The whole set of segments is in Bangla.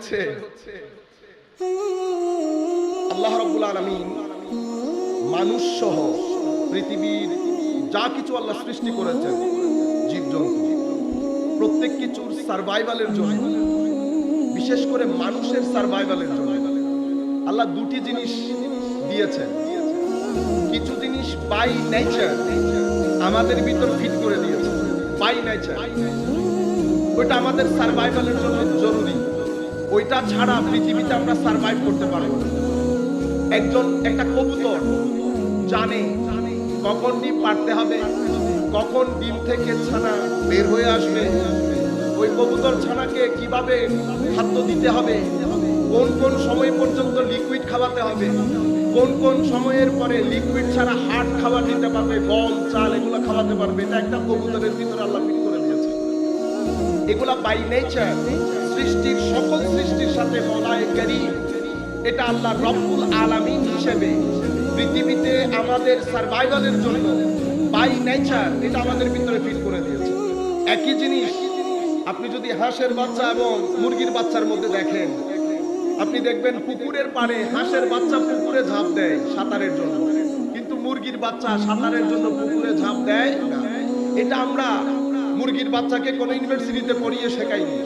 হচ্ছে। আল্লাহ রাব্বুল আলামিন মানুষ সহ পৃথিবীর যা কিছু আল্লাহ সৃষ্টি করেছেন, জীবজন্তু, প্রত্যেক কিছুর সার্ভাইভালের জন্য, বিশেষ করে মানুষের সার্ভাইভালের জন্য, আল্লাহ দুটি জিনিস দিয়েছেন। কিছু জিনিস বাই নেচার আমাদের ভিতর ফিট করে দিয়েছে বাই নেচার ওইটা আমাদের সার্ভাইভালের জন্য জরুরি। ওইটা ছাড়া পৃথিবীতে আমরা সার্ভাইভ করতে পারব একজন, একটা কবুতর জানে কখন ডিম পারতে হবে, কখন ডিম থেকে ছানা বের হয়ে আসবে, ওই কবুতর ছানাকে কীভাবে খাদ্য দিতে হবে, কোন কোন সময় পর্যন্ত লিকুইড খাওয়াতে হবে, কোন কোন সময়ের পরে লিকুইড ছাড়া হাট খাবার দিতে পারবে, গম, চাল এগুলো খাওয়াতে পারবে, এটা একটা কবুতরের ভিতরে আল্লাহ ফিট করে দিয়েছে। এগুলা বাই নেচার সৃষ্টির, সকল সৃষ্টির সাথে মলায় করিম এটা আল্লাহ রব্বুল আলামিন হিসেবে পৃথিবীতে আমাদের সার্ভাইভালের জন্য বাই নেচার এটা আমাদের ভিতরে ফিট করে দিয়েছে। একই জিনিস, আপনি যদি হাঁসের বাচ্চা এবং মুরগির বাচ্চার মধ্যে দেখেন, আপনি দেখবেন পুকুরের পাড়ে হাঁসের বাচ্চা পুকুরে ঝাঁপ দেয় সাঁতারের জন্য। কিন্তু মুরগির বাচ্চা সাঁতারের জন্য পুকুরে ঝাঁপ দেয় এটা আমরা মুরগির বাচ্চাকে কোনো ইউনিভার্সিটিতে পড়িয়ে শেখাই শেখাইনি।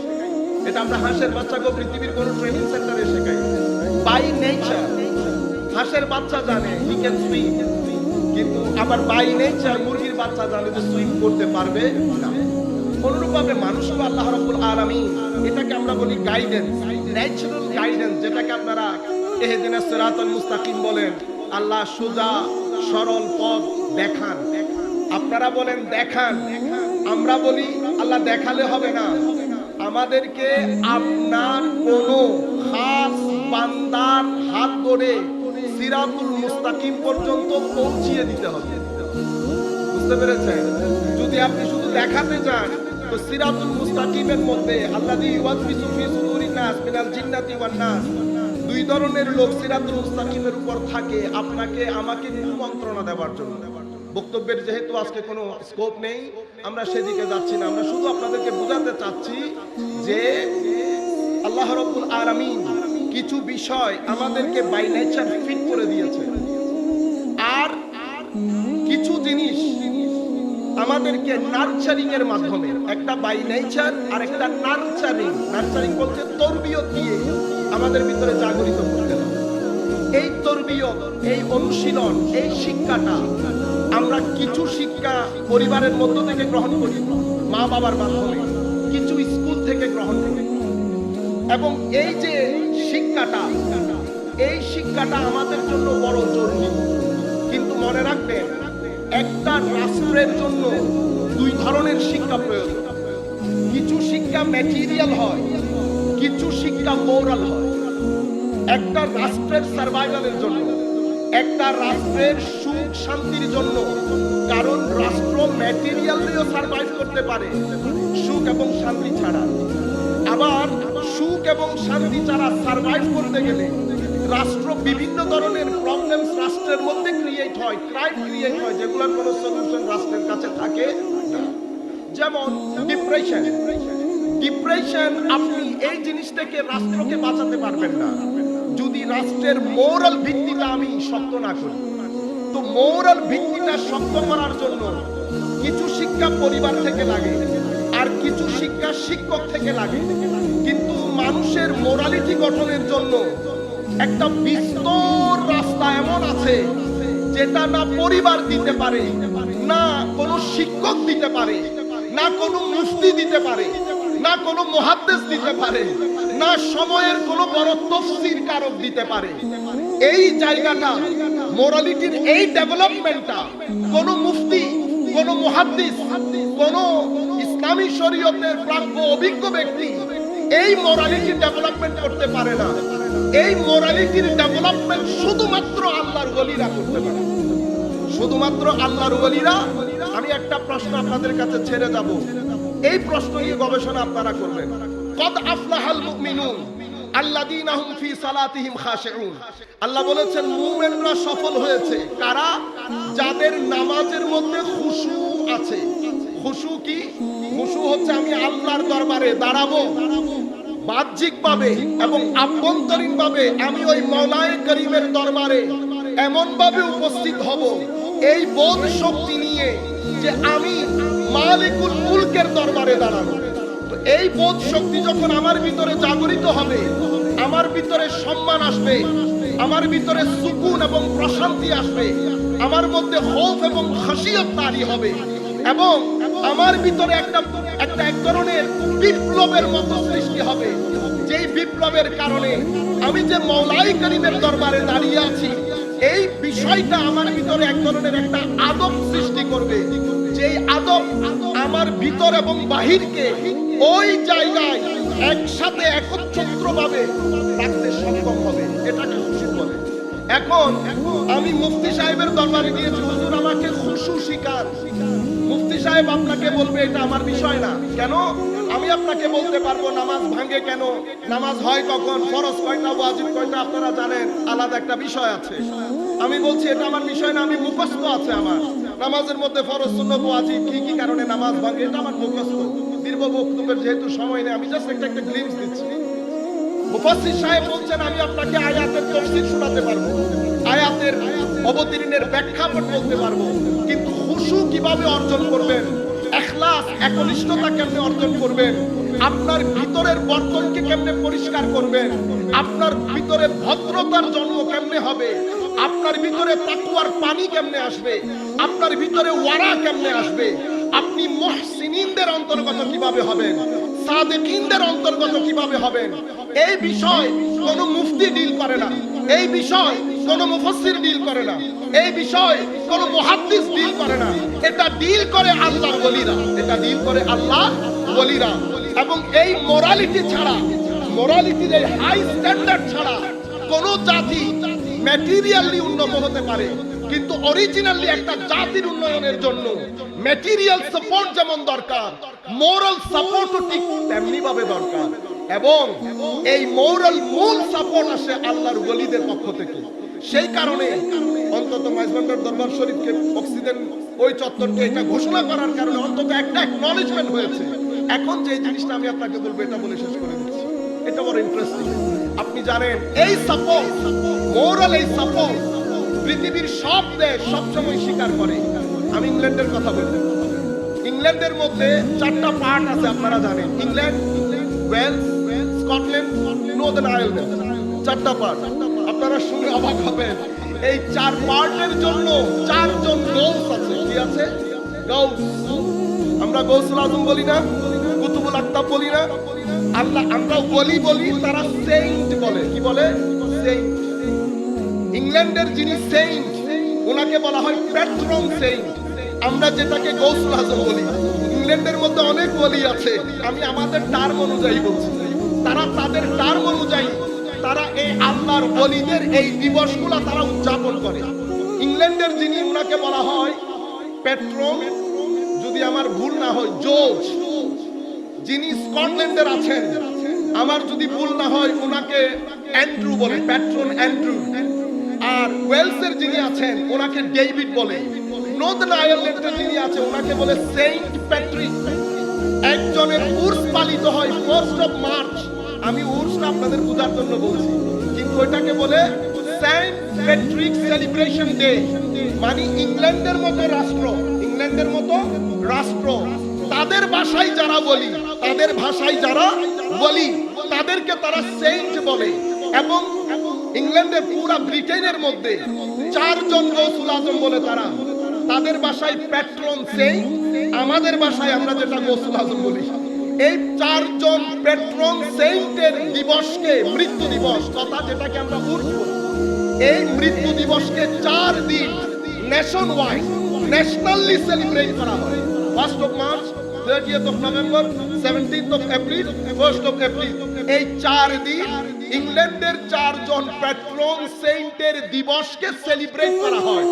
এটা আমরা হাঁসের বাচ্চাকে পৃথিবীর কোনো ট্রেনিং সেন্টারে শেখাই। বাই নেচার হাঁসের বাচ্চা জানে হি ক্যান সুইম কিন্তু আবার বাই নেচার মুরগির বাচ্চা জানে যে সুইম করতে পারবে না। অনুরূপভাবে মানুষও আল্লাহ রাব্বুল আলামিন। এটাকে আমরা বলি গাইডেন্স ন্যাচারাল গাইডেন্স যেটাকে আপনারা এহেদিনা সিরাতাল মুস্তাকিম বলেন। আল্লাহ সোজা, সরল পথ দেখান। আপনারা বলেন দেখান। আমরা বলি, আল্লাহ দেখালে হবে না। আমাদেরকে আপনার কোন খাস বান্দার হাত ধরে সিরাতুল মুস্তাকিম পর্যন্ত পৌঁছিয়ে দিতে হবে। বুঝতে পেরেছেন? যদি আপনি শুধু দেখাতে চান, তো সিরাতুল মুস্তাকিমের মধ্যে আল্লাযী ইউয়াসবিসু ফি সুদুরিন নাস মিনাল জিন্নাতি ওয়ান নাস, দুই ধরনের লোক সিরাতুল মুস্তাকিমের উপর থাকে আপনাকে আমাকে কুমন্ত্রণা দেওয়ার জন্য। বক্তব্যের যেহেতু আজকে কোনো স্কোপ নেই, আমরা সেদিকে যাচ্ছি না। আমরা শুধু আপনাদেরকে বোঝাতে চাচ্ছি যে আল্লাহ রাব্বুল আলামিন কিছু বিষয় আমাদেরকে বাই নেচার ফিট করে দিয়েছে আর কিছু জিনিস আমাদেরকে নার্চারিং এর মাধ্যমে, একটা বাই নেচার আর একটা নার্চারিং নার্চারিং বলতে তরবিয়ত দিয়ে আমাদের ভিতরে জাগরিত করতে এই তরবিয়ত, এই অনুশীলন, এই শিক্ষাটা আমরা কিছু শিক্ষা পরিবারের মধ্য থেকে গ্রহণ করি মা বাবার মাধ্যমে, কিছু স্কুল থেকে গ্রহণ করি। এবং এই যে শিক্ষাটা, এই শিক্ষাটা আমাদের জন্য বড় জরুরি। কিন্তু মনে রাখবেন একটা রাষ্ট্রের জন্য দুই ধরনের শিক্ষা প্রয়োজন। কিছু শিক্ষা ম্যাটেরিয়াল হয়, কিছু শিক্ষা মোরাল হয়। একটা রাষ্ট্রের সার্ভাইভালের জন্য। একটা রাষ্ট্রের সুখ শান্তির জন্য, কারণ রাষ্ট্র ম্যাটেরিয়াল দিয়েও সার্ভাইভ করতে পারে, সুখ এবং শান্তি ছাড়া। আবার সুখ এবং শান্তি ছাড়া সার্ভাইভ করতে গেলে রাষ্ট্র বিভিন্ন ধরনের প্রবলেমস রাষ্ট্রের মধ্যে ক্রিয়েট হয় ক্রাইম ক্রিয়েট হয়, যেগুলোর কোনো সলিউশন রাষ্ট্রের কাছে থাকে যেমন ডিপ্রেশন ডিপ্রেশন আপনি এই জিনিস থেকে রাষ্ট্রকে বাঁচাতে পারবেন না। রাষ্ট্রের মোরাল ভিত্তিটা আমি শক্ত না করি। তো মোরাল ভিত্তিটা শক্ত করার জন্য কিছু শিক্ষা পরিবার থেকে লাগে, আর কিছু শিক্ষা শিক্ষক থেকে লাগে। কিন্তু মানুষের মোরালিটি গঠনের জন্য একটা বিস্তর রাস্তা এমন আছে যেটা না পরিবার দিতে পারে, না কোনো শিক্ষক দিতে পারে, না কোনো মুফতি দিতে পারে। না কোনো মহাদ্দেশ দিতে পারে, না সময়ের কোনো বড় তফসির কারক দিতে পারে। এই জায়গাটা মোরালিটির এই ডেভেলপমেন্টটা কোন মুফতি, কোন মহাদ্দিস, কোন ইসলামী শরীয়তের প্রাজ্ঞ অভিজ্ঞ ব্যক্তি এই মোরালিটি ডেভেলপমেন্ট করতে পারে না। এই মোরালিটির ডেভেলপমেন্ট শুধুমাত্র আল্লাহর ওলিরা করতে পারে। শুধুমাত্র আল্লাহর ওলিরা? আমি একটা প্রশ্ন আপনাদের কাছে ছেড়ে যাব। এই প্রশ্ন নিয়ে গবেষণা আপনারা করবেন কদ আফলাহাল মুমিনুন, আল্লাযীনা হুম ফি সালাতিহিম খাশিউন। আল্লাহ বলেছেন, মুমিনরা সফল হয়েছে। কারা? যাদের নামাজের মধ্যে খুশু আছে। খুশু কি? খুশু হচ্ছে আমি আল্লাহর দরবারে দাঁড়াবো। এবং আভ্যন্তরীণভাবে আমি ওই মৌলায় করিমের দরবারে এমন ভাবে উপস্থিত হব। এই বোধ শক্তি নিয়ে যে আমি মালিকুল মুলকের দরবারে দাঁড়ানো। তো এই বোধ শক্তি যখন আমার ভিতরে জাগরিত হবে, আমার ভিতরে সম্মান আসবে, আমার ভিতরে সুকুন এবং প্রশান্তি আসবে, আমার মধ্যে হোফ এবং খাসিয়ত তারি হবে এবং আমার ভিতরে একটা একটা এক ধরনের বিপ্লবের মতো সৃষ্টি হবে। যেই বিপ্লবের কারণে আমি যে মৌলাই করিমের দরবারে দাঁড়িয়ে আছি এই বিষয়টা আমার ভিতরে এক ধরনের একটা আদব সৃষ্টি করবে। যেই আদব আমার ভিতর এবং বাহিরকে ওই জায়গায় একসাথে একত্র ভাবে রাখতে সক্ষম হবে, এটাকে খুশি বলে। এখন আমি মুফতি সাহেবের দরবারে গিয়েছি, হুজুর আমাকে খুশু শিকার মুফতি সাহেব আপনাকে বলবে, এটা আমার বিষয় না। কেন? আমি আপনাকে বলতে পারব, নামাজ ভাঙে কেন? নামাজ হয় কখন? ফরজ কয়টা, ওয়াজিব কয়টা? আপনারা জানেন, আলাদা একটা বিষয় আছে। আমি বলছি, এটা আমার বিষয় না, আমি মুখস্থ আছে আমার। নামাজের মধ্যে ফরজ, সুন্নত, ওয়াজিব, কি কি কারণে নামাজ ভাঙে, এটা আমার মুখস্থ। দীর্ঘ বক্তব্যের যেহেতু সময় নেই, আমি জাস্ট একটা একটা গ্লিমস দিচ্ছি। মুফাসসির সাহেব বলছেন, আমি আপনাকে আয়াতের তফসির শোনাতে পারব। আয়াতের অবতীর্ণের প্রেক্ষাপট বলতে পারব। কিন্তু খুশু কীভাবে অর্জন করবেন? এখলাস একনিষ্ঠতা কেমনে অর্জন করবেন আপনার ভিতরের বর্তনকে কেমনে পরিষ্কার করবেন আপনার ভিতরে ভদ্রতার জন্ম কেমনে হবে? আপনার ভিতরে তাকুয়ার পানি কেমনে আসবে? আপনার ভিতরে ওয়ারা কেমনে আসবে? আপনি মহসিনিনদের অন্তর্গত কীভাবে হবেন? সাদেকিনদের অন্তর্গত কীভাবে হবেন? এই বিষয় কোন মুফতি ডিল করে না। এই বিষয় কোন মুফাসসির ডিল করে না। এই বিষয় কোন মুহাদ্দিস ডিল করে না। এটা ডিল করে আল্লাহর ওলিরা। এটা ডিল করে আল্লাহ ওলিরা। এবং এই মোরালিটি ছাড়া মোরালিটির এই হাই স্ট্যান্ডার্ড ছাড়া কোন জাতি ম্যাটেরিয়ালি উন্নত হতে পারে। কিন্তু অরিজিনালি একটা জাতির উন্নয়নের জন্য ম্যাটেরিয়াল সাপোর্ট যেমন দরকার মোরাল সাপোর্টও ঠিক তেমনি ভাবে দরকার। এবং এই মোরাল মূল সাপোর্ট আসে আল্লাহর ওলিদের পক্ষ থেকে। সেই কারণে অন্তত মাইজবান্ডার দরবার শরীফকে অক্সিজেন ওই চত্বরকে এটা ঘোষণা করার কারণে অন্তত একটা অ্যাকনলেজমেন্ট হয়েছে। এখন যে জিনিসটা আমি আপনাকে বলব, এটা বলে শেষ করে দিচ্ছি। এটা বড় ইন্টারেস্টিং আপনি জানেন, এই সাপোর্ট মোরাল এই সাপোর্ট পৃথিবীর সব দেশ সবসময় স্বীকার করে। আমি ইংল্যান্ডের কথা বলি ইংল্যান্ডের মধ্যে চারটা পার্ট আছে, আপনারা জানেন। England, Wales, Scotland, Northern Ireland. চারটা পার্ট আপনারা শুনে অবাক হবেন। এই চার পার্টের জন্য চারজন গৌস আছে। কি আছে? গৌস আমরা গৌসুল আজম বলি না, কুতুবুল আক্তাব বলি না। আল্লাহ, আমরা বলি বলি, তারা সেইন্ট বলে। কি বলে? সেইন্ট ইংল্যান্ডের যিনি সেইন্ট ওনাকে বলা হয় প্যাট্রন সেইন্ট আমরা যেটাকে গৌসুল আজম বলি, ইংল্যান্ডের মধ্যে অনেক বলি আছে। আমি আমাদের টার্ম অনুযায়ী বলছি। তারা তাদের টার্ম অনুযায়ী তারা এই আল্লাহর বলিদের এই দিবসগুলা তারা উদযাপন করে। ইংল্যান্ডের যিনি ওনাকে বলা হয় পেট্রন যদি আমার ভুল না হয় জোজ যিনি স্কটল্যান্ডের আছেন, আমার যদি ভুল না হয় ওনাকে অ্যান্ড্রু বলে প্যাট্রন অ্যান্ড্রু। আর ওয়েলসের যিনি আছেন ওনাকে ডেভিড বলে। নর্দার্ন আয়ারল্যান্ডের যিনি আছে ওনাকে বলে সেন্ট প্যাট্রিক। একজনের উর্স পালিত হয়, ফার্স্ট অফ মার্চ। আমি উর্সটা আপনাদের বোঝার জন্য বলছি। কিন্তু ওইটাকে বলে সেন্ট প্যাট্রিক সেলিব্রেশন ডে। মানে ইংল্যান্ডের মতো রাষ্ট্র, ইংল্যান্ডের মতো রাষ্ট্র। তাদের ভাষায় যারা বলি, তাদের ভাষায় যারা বলি, তাদেরকে তারা সেন্ট বলে। এবং ইংল্যান্ডের পুরা ব্রিটেনের মধ্যে চারজন গৌসুল আজম বলে তারা। তাদের ভাষায় প্যাট্রন সেন্ট, আমাদের ভাষায় আমরা যেটা গৌসুল আজম বলি। এই চারজন পেট্রন সেন্টের দিবসকে মৃত্যু দিবস তথা যেটাকে আমরা উর্স এই মৃত্যু দিবসকে চার দিন ন্যাশন ওয়াইড ন্যাশনালি সেলিব্রেট করা হয়। First of March thirtieth of November seventeenth of April first of April এই চার দিন ইংল্যান্ডের চারজন পেট্রন সেন্টের দিবসকে সেলিব্রেট করা হয়।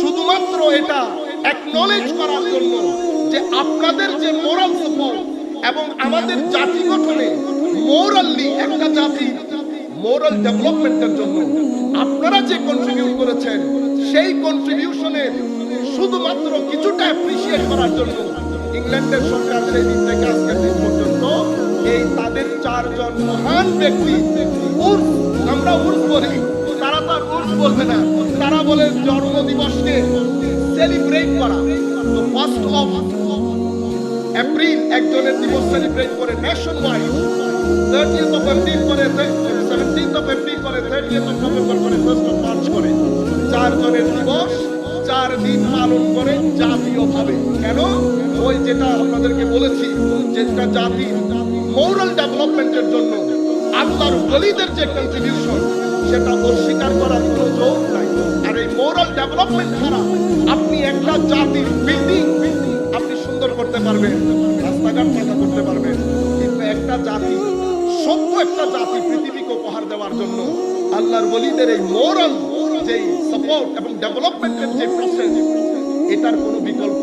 শুধুমাত্র এটা অ্যাকনলেজ করার জন্য যে আপনাদের যে মোরাল সাপোর্ট এবং আমাদের জাতি গঠনে মোরালি একটা জাতি মোরাল ডেভেলপমেন্টের জন্য আপনারা যে কন্ট্রিবিউট করেছেন, সেই কন্ট্রিবিউশনের শুধুমাত্র কিছুটা অ্যাপ্রিসিয়েট করার জন্য ইংল্যান্ডের সরকার সেই দিন থেকে আজকের দিন পর্যন্ত এই তাদের চারজন মহান ব্যক্তি আমরা উর্স বলি, তারা তো আর উর্স বলবে না, তারা বলে জন্ম দিবসকে সেলিব্রেট করা ফার্স্ট অফ এপ্রিল একজনের দিবস সেলিব্রেট করে nationwide thirtieth of April করে সেভেন্টিন্থ অফ এপ্রিল করে থার্টিয়েথ অফ নভেম্বর করে ফার্স্ট অফ মার্চ করে। চারজনের দিবস, চার দিন পালন করে জাতীয়ভাবে কেন? ওই যেটা আপনাদেরকে বলেছি, যেটা জাতির মোরাল ডেভেলপমেন্টের জন্য আল্লাহর ওলিদের যে কন্ট্রিবিউশন সেটা অস্বীকার করার কোনো জোর নাই। আর এই মোরাল ডেভেলপমেন্ট ছাড়া আপনি একটা জাতির বিল্ডিং আপনি সুন্দর করতে পারবেন, রাস্তাঘাট পাকা করতে পারবেন, কিন্তু একটা জাতি, সভ্য একটা জাতি পৃথিবীকে উপহার দেওয়ার জন্য আল্লাহর ওলিদের এই মোরাল যে সাপোর্ট এবং ডেভেলপমেন্টের যে প্রসেস এটার কোনো বিকল্প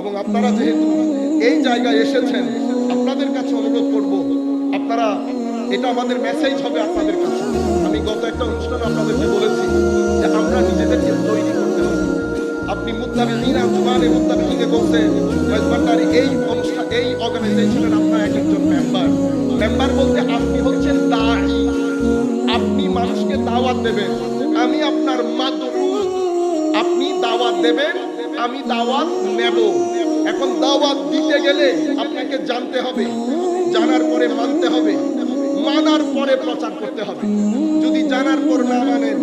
এবং আপনারা যেহেতু এই জায়গায় এসেছেন, আপনাদের কাছে অনুরোধ করব, আপনারা, এটা আমাদের মেসেজ হবে আপনাদের কাছে। আমি গত একটা অনুষ্ঠানে আপনাদেরকে বলেছি যে আমরা নিজেদেরকে তৈরি করতে হবে। আপনি মুত্তাবিকিন আঞ্জুমানে মুত্তাবিকিনে বলছে ওয়েস্টবান্ডার এই অনুষ্ঠান, এই অর্গানাইজেশনের আপনার এক একজন মেম্বার মেম্বার বলতে আপনি হচ্ছেন দায়ী। আপনি মানুষকে দাওয়াত দেবেন। আমি আপনার মাদরু। আপনি দাওয়াত দেবেন, আমি দাওয়াত নেব। এখন দাওয়াত দিতে গেলে আপনাকে জানতে হবে, জানার পরে মানতে হবে, মানার পরে প্রচার করতে হবে। যদি জানার পর না মানেন,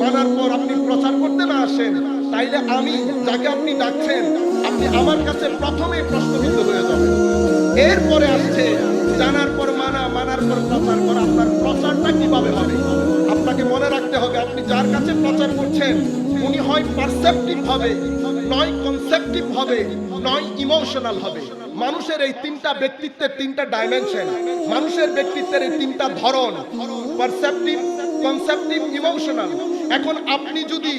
মানার পর আপনি প্রচার করতে না আসেন তাইলে আমি যাকে আপনি ডাকছেন, আপনি আমার কাছে প্রথমে প্রশ্নবিদ্ধ হয়ে যাবেন। এরপরে আসছে, জানার পর মানা, মানার পর প্রচার করা, আপনার প্রচারটা কীভাবে হবে? আপনাকে মনে রাখতে হবে, আপনি যার কাছে প্রচার করছেন, উনি হয় পারসেপটিভ হবে, নয় কনসেপটিভ হবে, নয় ইমোশনাল হবে। মানুষের এই তিনটা ব্যক্তিত্বের তিনটা ডাইমেনশন মানুষের ব্যক্তিত্বের এই তিনটা ধরন পারসেপটিভ কনসেপটিভ ইমোশনাল এখন আপনি যদি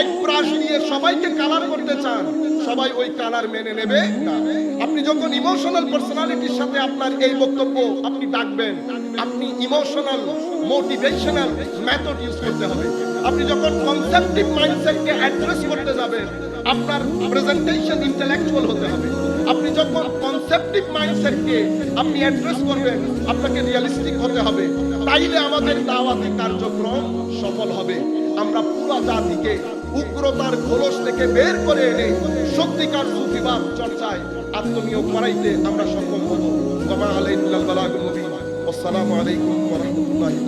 এক ব্রাশ দিয়ে সবাইকে কালার করতে চান, সবাই ওই কালার মেনে নেবে। আপনি যখন ইমোশনাল পার্সোনালিটির সাথে আপনার এই বক্তব্য আপনি ডাকবেন, আপনি ইমোশনাল মোটিভেশনাল মেথড ইউজ করতে হবে। আপনি যখন কনসেপটিভ মাইন্ডসেটকে অ্যাড্রেস করতে যাবেন, আপনার প্রেজেন্টেশন ইন্টেলেকচুয়াল হতে হবে। আপনি যখন কনসেপ্টিভ মাইন্ডসেটকে আপনি অ্যাড্রেস করবেন, আপনাকে রিয়েলিস্টিক হতে হবে। তাইলে আমাদের দাওয়াতি কার্যক্রম সফল হবে। আমরা পুরা জাতিকে উগ্রতার খোলস থেকে বের করে এনে সত্যিকার সুফিবাদ চর্চায় আত্মনিয়োগ করাইতে আমরা সক্ষম হব। আসসালামু আলাইকুম ওয়া রাহমাতুল্লাহি